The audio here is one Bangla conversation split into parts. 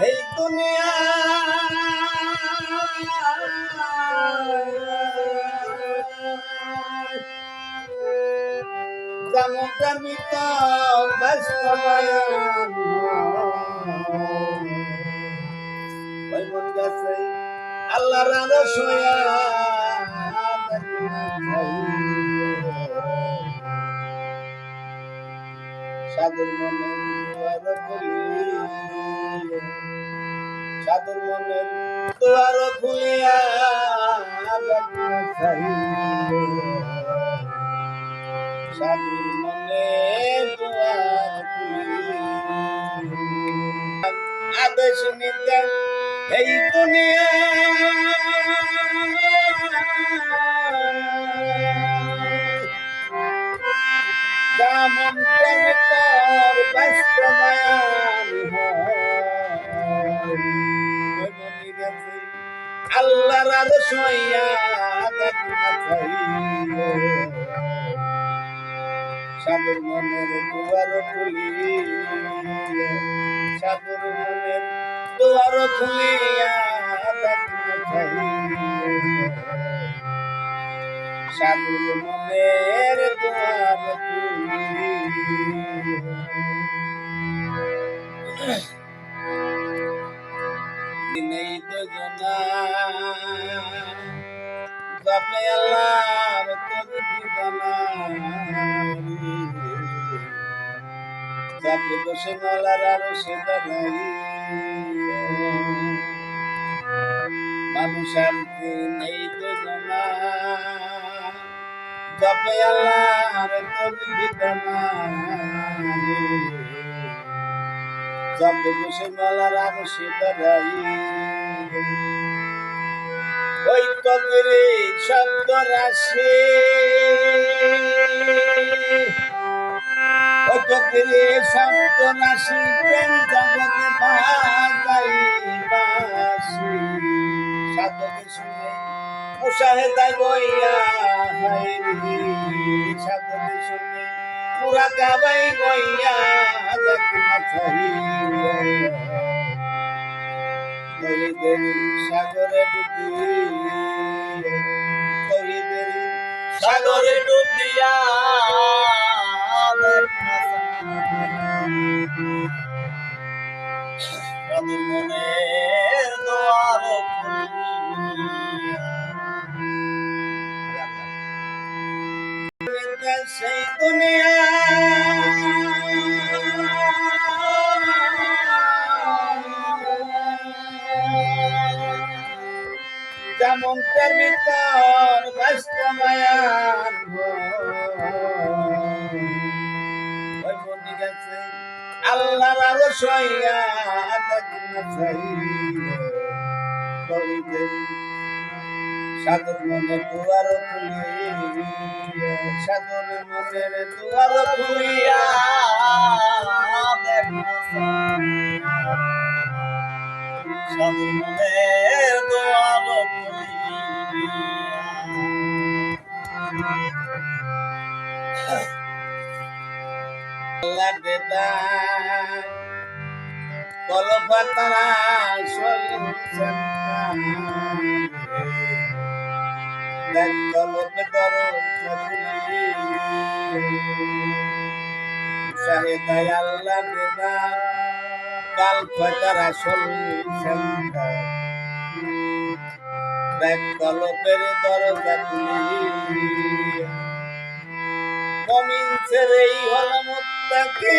এই দুনিয়া যেমনটা মিত বাস্তবায়ন ওই আল্লাহ রাজা সোয়া সাধুর মনে সাধুর মনে দুয়ার খুলিয়া সাধুর মনে খুলি আদেশ নিতে এই দুনিয়া যেমন প্রেমে তোর বাস্তবায়ন হয়। ওই মনে গেছে আল্লাহর দেখা চাইলে সাধুর মনের দুয়ার খুলি সাধুর মনের দুয়ার খুলিয়া সাধুর মনের দুয়ার খুলি নেই বসে নলার আর সে দাঁড়াই মানুষ বাপে আল্লাহর তোর বিদানা যাবে বসে মেলার আগে সে দাঁড়াই ওই কবিরে শব্দ রাশি। ওই কবিরে শব্দ রাশি, প্রেম জগতে শুনে মুশাহেদাই বইয়া হাই রে সাধকে শুনে পুরা কাবাই বইয়া দেখনা চাহিয়া সাগরে সাগরে ডুব দিয়া মনের দোয়ার সেই দুনিয়া। যেমন প্রেমিতর বাস্তবায়ন ওই বন্দি আরও সইয়া চাইলে সাধুর মনে দুয়ার খুলিয়া সাধুর মনের দুয়ার খুলিয়া সাধুর মনের দুয়ার খুলিয়া। কলপাতারা সলিছেন দেখ কলপে দরজা খুলি শাহেদাই আল্লাহ দেদা কাল পাতারা সলিছেন দেখ কলপের দরজা খুলি কমিন ছেড়েই হল মুত্তাকি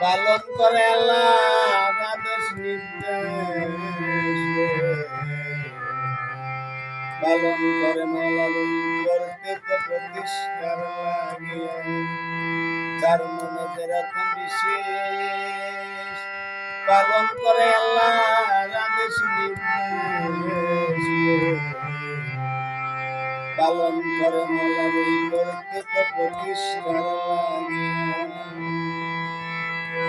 পালন করে পালন করে মলার করতে তো প্রতিষ্ঠার লাগিয়া যার মনে যেরকম বিশেষ, পালন করে আল্লাহ পালন করে করতে তো প্রতিষ্ঠার লাগিয়া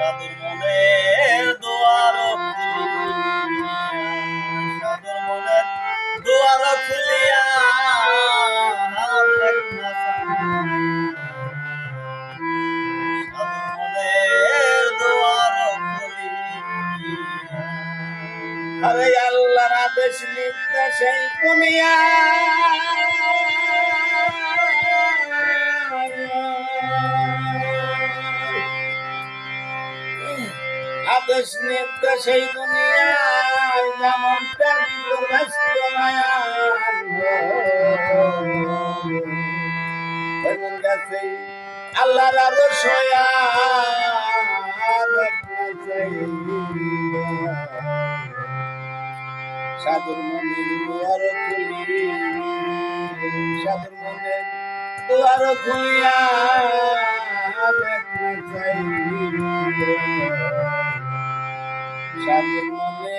সাধুর মনে দোয়ার সাধুর মনে দোয়ার খুলিয়া আরে আল্লাহর আদেশ নির্দেশেই দুনিয়া। আদেশ দুনিয়ায় যেমনটার ভিতর ব্যস্ত তেমন আল্লাহর সয়া সাধুর মনে দুয়ার খুলি সাধুর মনে দুয়ার খুলিয়া দেখনা চাই স্বামীর মনে